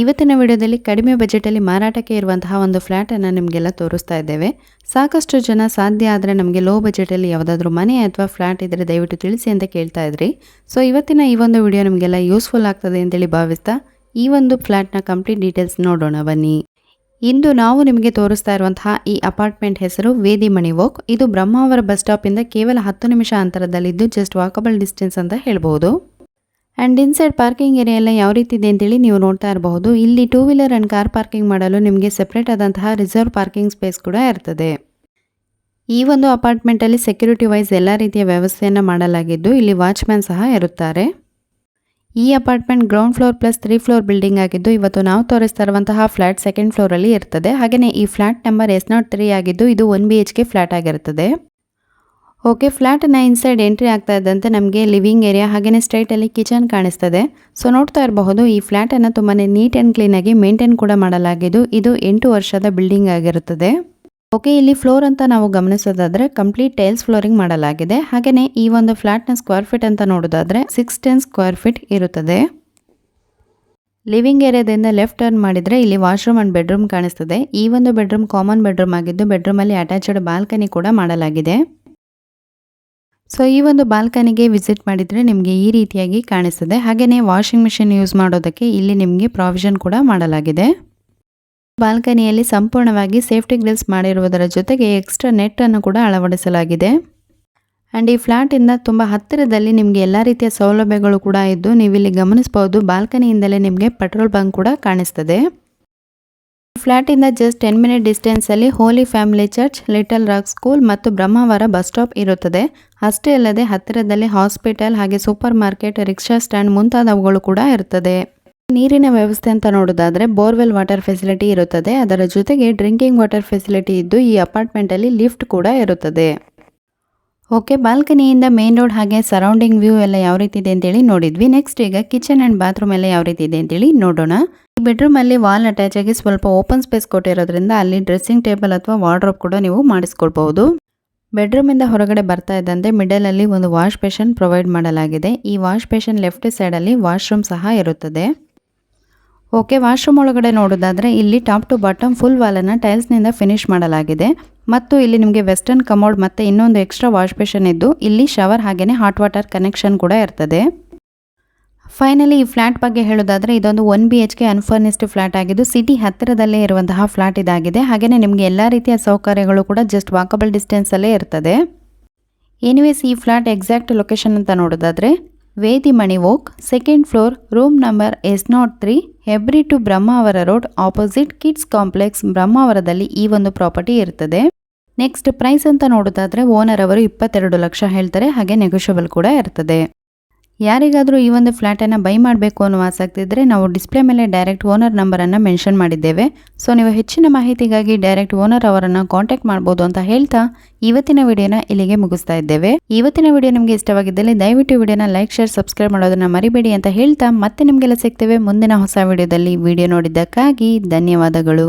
ಇವತ್ತಿನ ವಿಡಿಯೋದಲ್ಲಿ ಕಡಿಮೆ ಬಜೆಟಲ್ಲಿ ಮಾರಾಟಕ್ಕೆ ಇರುವಂತಹ ಒಂದು ಫ್ಲ್ಯಾಟನ್ನು ನಿಮಗೆಲ್ಲ ತೋರಿಸ್ತಾ ಇದ್ದೇವೆ. ಸಾಕಷ್ಟು ಜನ ಸಾಧ್ಯ ಆದರೆ ನಮಗೆ ಲೋ ಬಜೆಟಲ್ಲಿ ಯಾವುದಾದ್ರೂ ಮನೆ ಅಥವಾ ಫ್ಲ್ಯಾಟ್ ಇದ್ದರೆ ದಯವಿಟ್ಟು ತಿಳಿಸಿ ಅಂತ ಕೇಳ್ತಾ ಇದ್ರಿ. ಸೊ ಇವತ್ತಿನ ಈ ಒಂದು ವಿಡಿಯೋ ನಿಮಗೆಲ್ಲ ಯೂಸ್ಫುಲ್ ಆಗ್ತದೆ ಅಂತೇಳಿ ಭಾವಿಸ್ತಾ ಈ ಒಂದು ಫ್ಲ್ಯಾಟ್ನ ಕಂಪ್ಲೀಟ್ ಡೀಟೇಲ್ಸ್ ನೋಡೋಣ, ಬನ್ನಿ. ಇಂದು ನಾವು ನಿಮಗೆ ತೋರಿಸ್ತಾ ಇರುವಂತಹ ಈ ಅಪಾರ್ಟ್ಮೆಂಟ್ ಹೆಸರು ವೇದಿಮಣಿ ವಾಕ್ ಇದು ಬ್ರಹ್ಮಾವರ ಬಸ್ ಸ್ಟಾಪಿಂದ ಕೇವಲ ಹತ್ತು ನಿಮಿಷ ಅಂತರದಲ್ಲಿದ್ದು ಜಸ್ಟ್ ವಾಕಬಲ್ ಡಿಸ್ಟೆನ್ಸ್ ಅಂತ ಹೇಳ್ಬೋದು. ಆ್ಯಂಡ್ ಇನ್ಸೈಡ್ ಪಾರ್ಕಿಂಗ್ ಏರಿಯಾ ಎಲ್ಲ ಯಾವ ರೀತಿ ಇದೆ ಅಂತೇಳಿ ನೀವು ನೋಡ್ತಾ ಇರಬಹುದು. ಇಲ್ಲಿ two wheeler and car parking ಮಾಡಲು ನಿಮಗೆ ಸೆಪ್ರೇಟ್ ಆದಂತಹ ರಿಸರ್ವ್ ಪಾರ್ಕಿಂಗ್ ಸ್ಪೇಸ್ ಕೂಡ ಇರ್ತದೆ. ಈ ಒಂದು ಅಪಾರ್ಟ್ಮೆಂಟಲ್ಲಿ ಸೆಕ್ಯೂರಿಟಿ ವೈಸ್ ಎಲ್ಲ ರೀತಿಯ ವ್ಯವಸ್ಥೆಯನ್ನು ಮಾಡಲಾಗಿದ್ದು ಇಲ್ಲಿ ವಾಚ್ಮ್ಯಾನ್ ಸಹ ಇರುತ್ತಾರೆ. ಈ apartment ground floor plus three floor building ಆಗಿದ್ದು ಇವತ್ತು ನಾವು ತೋರಿಸ್ತಾ ಇರುವಂತಹ ಫ್ಲ್ಯಾಟ್ ಸೆಕೆಂಡ್ ಫ್ಲೋರಲ್ಲಿ ಇರ್ತದೆ. ಹಾಗೆಯೇ ಈ flat number S nought three ಆಗಿದ್ದು ಇದು one B H K flat ಆಗಿರ್ತದೆ. ಓಕೆ ಫ್ಲ್ಯಾಟ್ನ ಇನ್ಸೈಡ್ ಎಂಟ್ರಿ ಆಗ್ತಾ ಇದ್ದಂತೆ ನಮಗೆ ಲಿವಿಂಗ್ ಏರಿಯಾ ಹಾಗೆಯೇ ಸ್ಟ್ರೈಟಲ್ಲಿ ಕಿಚನ್ ಕಾಣಿಸ್ತದೆ. ಸೊ ನೋಡ್ತಾ ಇರಬಹುದು, ಈ ಫ್ಲ್ಯಾಟನ್ನು ತುಂಬಾ ನೀಟ್ ಆ್ಯಂಡ್ ಕ್ಲೀನಾಗಿ ಮೇಂಟೈನ್ ಕೂಡ ಮಾಡಲಾಗಿದ್ದು, ಇದು ಎಂಟು ವರ್ಷದ ಬಿಲ್ಡಿಂಗ್ ಆಗಿರುತ್ತದೆ. ಓಕೆ, ಇಲ್ಲಿ ಫ್ಲೋರ್ ಅಂತ ನಾವು ಗಮನಿಸೋದಾದ್ರೆ ಕಂಪ್ಲೀಟ್ ಟೈಲ್ಸ್ ಫ್ಲೋರಿಂಗ್ ಮಾಡಲಾಗಿದೆ. ಹಾಗೆಯೇ ಈ ಒಂದು ಫ್ಲ್ಯಾಟ್ನ ಸ್ಕ್ವೇರ್ ಫೀಟ್ ಅಂತ ನೋಡೋದಾದ್ರೆ ಸಿಕ್ಸ್ ಟೆನ್ ಸ್ಕ್ವೇರ್ ಫೀಟ್ ಇರುತ್ತದೆ. ಲಿವಿಂಗ್ ಏರಿಯಾದಿಂದ ಲೆಫ್ಟ್ ಟರ್ನ್ ಮಾಡಿದರೆ ಇಲ್ಲಿ ವಾಶ್ರೂಮ್ ಆ್ಯಂಡ್ ಬೆಡ್ರೂಮ್ ಕಾಣಿಸ್ತದೆ. ಈ ಒಂದು ಬೆಡ್ರೂಮ್ ಕಾಮನ್ ಬೆಡ್ರೂಮ್ ಆಗಿದ್ದು, ಬೆಡ್ರೂಮಲ್ಲಿ ಅಟ್ಯಾಚ್ಡ್ ಬಾಲ್ಕನಿ ಕೂಡ ಮಾಡಲಾಗಿದೆ. ಸೊ ಈ ಒಂದು ಬಾಲ್ಕನಿಗೆ ವಿಸಿಟ್ ಮಾಡಿದರೆ ನಿಮಗೆ ಈ ರೀತಿಯಾಗಿ ಕಾಣಿಸ್ತದೆ. ಹಾಗೆಯೇ ವಾಷಿಂಗ್ ಮಿಷಿನ್ ಯೂಸ್ ಮಾಡೋದಕ್ಕೆ ಇಲ್ಲಿ ನಿಮಗೆ ಪ್ರಾವಿಷನ್ ಕೂಡ ಮಾಡಲಾಗಿದೆ. ಬಾಲ್ಕನಿಯಲ್ಲಿ ಸಂಪೂರ್ಣವಾಗಿ ಸೇಫ್ಟಿ ಗ್ರಿಲ್ಸ್ ಮಾಡಿರುವುದರ ಜೊತೆಗೆ ಎಕ್ಸ್ಟ್ರಾ ನೆಟ್ಟನ್ನು ಕೂಡ ಅಳವಡಿಸಲಾಗಿದೆ. ಆ್ಯಂಡ್ ಈ ಫ್ಲ್ಯಾಟಿಂದ ತುಂಬ ಹತ್ತಿರದಲ್ಲಿ ನಿಮಗೆ ಎಲ್ಲ ರೀತಿಯ ಸೌಲಭ್ಯಗಳು ಕೂಡ ಇದ್ದು, ನೀವಿಲ್ಲಿ ಗಮನಿಸ್ಬೋದು, ಬಾಲ್ಕನಿಯಿಂದಲೇ ನಿಮಗೆ ಪೆಟ್ರೋಲ್ ಬಂಕ್ ಕೂಡ ಕಾಣಿಸ್ತದೆ. ಫ್ಲ್ಯಾಟಿಂದ just ten minute ಡಿಸ್ಟೆನ್ಸಲ್ಲಿ Holy Family Church Little Rock School ಮತ್ತು ಬ್ರಹ್ಮಾವರ ಬಸ್ ಸ್ಟಾಪ್ ಇರುತ್ತದೆ. ಅಷ್ಟೇ ಅಲ್ಲದೆ ಹತ್ತಿರದಲ್ಲಿ ಹಾಸ್ಪಿಟಲ್ ಹಾಗೆ ಸೂಪರ್ ಮಾರ್ಕೆಟ್ ರಿಕ್ಷಾ ಸ್ಟ್ಯಾಂಡ್ ಮುಂತಾದವುಗಳು ಕೂಡ ಇರುತ್ತದೆ ನೀರಿನ ವ್ಯವಸ್ಥೆ ಅಂತ ನೋಡೋದಾದ್ರೆ ಬೋರ್ವೆಲ್ ವಾಟರ್ ಫೆಸಿಲಿಟಿ ಇರುತ್ತದೆ. ಅದರ ಜೊತೆಗೆ ಡ್ರಿಂಕಿಂಗ್ ವಾಟರ್ ಫೆಸಿಲಿಟಿ ಇದ್ದು ಈ ಅಪಾರ್ಟ್ಮೆಂಟಲ್ಲಿ ಲಿಫ್ಟ್ ಕೂಡ ಇರುತ್ತದೆ. ಓಕೆ, ಬಾಲ್ಕನಿಯಿಂದ ಮೇನ್ ರೋಡ್ ಹಾಗೆ ಸರೌಂಡಿಂಗ್ ವ್ಯೂ ಎಲ್ಲ ಯಾವ ರೀತಿ ಇದೆ ಅಂತೇಳಿ ನೋಡಿದ್ವಿ. ನೆಕ್ಸ್ಟ್ ಈಗ ಕಿಚನ್ ಆ್ಯಂಡ್ ಬಾತ್ರೂಮ್ ಎಲ್ಲ ಯಾವ ರೀತಿ ಇದೆ ಅಂತೇಳಿ ನೋಡೋಣ. ಈ ಬೆಡ್ರೂಮ್ ಅಲ್ಲಿ ವಾಲ್ ಅಟ್ಯಾಚ್ ಆಗಿ ಸ್ವಲ್ಪ ಓಪನ್ ಸ್ಪೇಸ್ ಕೊಟ್ಟಿರೋದ್ರಿಂದ ಅಲ್ಲಿ ಡ್ರೆಸ್ಸಿಂಗ್ ಟೇಬಲ್ ಅಥವಾ ವಾರ್ಡ್ರೋಬ್ ಕೂಡ ನೀವು ಮಾಡಿಸ್ಕೊಳ್ಬಹುದು. ಬೆಡ್ರೂಮ್ ಇಂದ ಹೊರಗಡೆ ಬರ್ತಾ ಇದ್ದಂತೆ ಮಿಡಲ್ ಅಲ್ಲಿ ಒಂದು ವಾಶ್ ಬೇಷನ್ ಪ್ರೊವೈಡ್ ಮಾಡಲಾಗಿದೆ. ಈ ವಾಶ್ ಬೇಷನ್ ಲೆಫ್ಟ್ ಸೈಡ್ ಅಲ್ಲಿ ವಾಶ್ರೂಮ್ ಸಹ ಇರುತ್ತದೆ. ಓಕೆ ವಾಶ್ರೂಮ್ ಒಳಗಡೆ ನೋಡೋದಾದರೆ ಇಲ್ಲಿ ಟಾಪ್ ಟು ಬಾಟಮ್ ಫುಲ್ ವಾಲನ್ನು ಟೈಲ್ಸ್ನಿಂದ ಫಿನಿಶ್ ಮಾಡಲಾಗಿದೆ. ಮತ್ತು ಇಲ್ಲಿ ನಿಮಗೆ ವೆಸ್ಟರ್ನ್ ಕಮೋಡ್ ಮತ್ತು ಇನ್ನೊಂದು ಎಕ್ಸ್ಟ್ರಾ ವಾಶ್ ಬೇಷನ್ ಇದ್ದು, ಇಲ್ಲಿ ಶವರ್ ಹಾಗೆಯೇ ಹಾಟ್ ವಾಟರ್ ಕನೆಕ್ಷನ್ ಕೂಡ ಇರ್ತದೆ. ಫೈನಲಿ ಈ ಫ್ಲ್ಯಾಟ್ ಬಗ್ಗೆ ಹೇಳೋದಾದರೆ ಇದೊಂದು one B H K unfurnished flat ಆಗಿದ್ದು ಸಿಟಿ ಹತ್ತಿರದಲ್ಲೇ ಇರುವಂತಹ ಫ್ಲ್ಯಾಟ್ ಇದಾಗಿದೆ. ಹಾಗೆಯೇ ನಿಮಗೆ ಎಲ್ಲ ರೀತಿಯ ಸೌಕರ್ಯಗಳು ಕೂಡ ಜಸ್ಟ್ ವಾಕಬಲ್ ಡಿಸ್ಟೆನ್ಸಲ್ಲೇ ಇರ್ತದೆ. ಎನಿವೇಸ್ ಈ ಫ್ಲ್ಯಾಟ್ ಎಕ್ಸಾಕ್ಟ್ ಲೊಕೇಶನ್ ಅಂತ ನೋಡೋದಾದರೆ ವೇದಿ ಮಣಿವೋಕ್ second floor room number S nought three Hebri to Brahmavar road opposite kids complex ಬ್ರಹ್ಮಾವರದಲ್ಲಿ ಈ ಒಂದು ಪ್ರಾಪರ್ಟಿ ಇರ್ತದೆ. ನೆಕ್ಸ್ಟ್ ಪ್ರೈಸ್ ಅಂತ ನೋಡೋದಾದ್ರೆ ಓನರ್ ಅವರು ಇಪ್ಪತ್ತೆರಡು ಲಕ್ಷ ಹೇಳ್ತಾರೆ, ಹಾಗೆ ನೆಗೋಷಿಯಬಲ್ ಕೂಡ ಇರ್ತದೆ. ಯಾರಿಗಾದರೂ ಈ ಒಂದು ಫ್ಲ್ಯಾಟನ್ನು ಬೈ ಮಾಡಬೇಕು ಅನ್ನೋ ಆಸಕ್ತಿ ಇದ್ದರೆ ನಾವು ಡಿಸ್ಪ್ಲೇ ಮೇಲೆ ಡೈರೆಕ್ಟ್ ಓನರ್ ನಂಬರನ್ನು ಮೆನ್ಷನ್ ಮಾಡಿದ್ದೇವೆ. ಸೊ, ನೀವು ಹೆಚ್ಚಿನ ಮಾಹಿತಿಗಾಗಿ ಡೈರೆಕ್ಟ್ ಓನರ್ ಅವರನ್ನು ಕಾಂಟ್ಯಾಕ್ಟ್ ಮಾಡ್ಬೋದು ಅಂತ ಹೇಳ್ತಾ ಇವತ್ತಿನ ವಿಡಿಯೋನ ಇಲ್ಲಿಗೆ ಮುಗಿಸ್ತಾ ಇದ್ದೇವೆ. ಇವತ್ತಿನ ವಿಡಿಯೋ ನಿಮಗೆ ಇಷ್ಟವಾಗಿದ್ದಲ್ಲಿ ದಯವಿಟ್ಟು ವಿಡಿಯೋನ ಲೈಕ್, ಶೇರ್, ಸಬ್ಸ್ಕ್ರೈಬ್ ಮಾಡೋದನ್ನ ಮರಿಬೇಡಿ ಅಂತ ಹೇಳ್ತಾ ಮತ್ತೆ ನಿಮಗೆಲ್ಲ ಸಿಗ್ತೇವೆ ಮುಂದಿನ ಹೊಸ ವಿಡಿಯೋದಲ್ಲಿ. ವಿಡಿಯೋ ನೋಡಿದ್ದಕ್ಕಾಗಿ ಧನ್ಯವಾದಗಳು.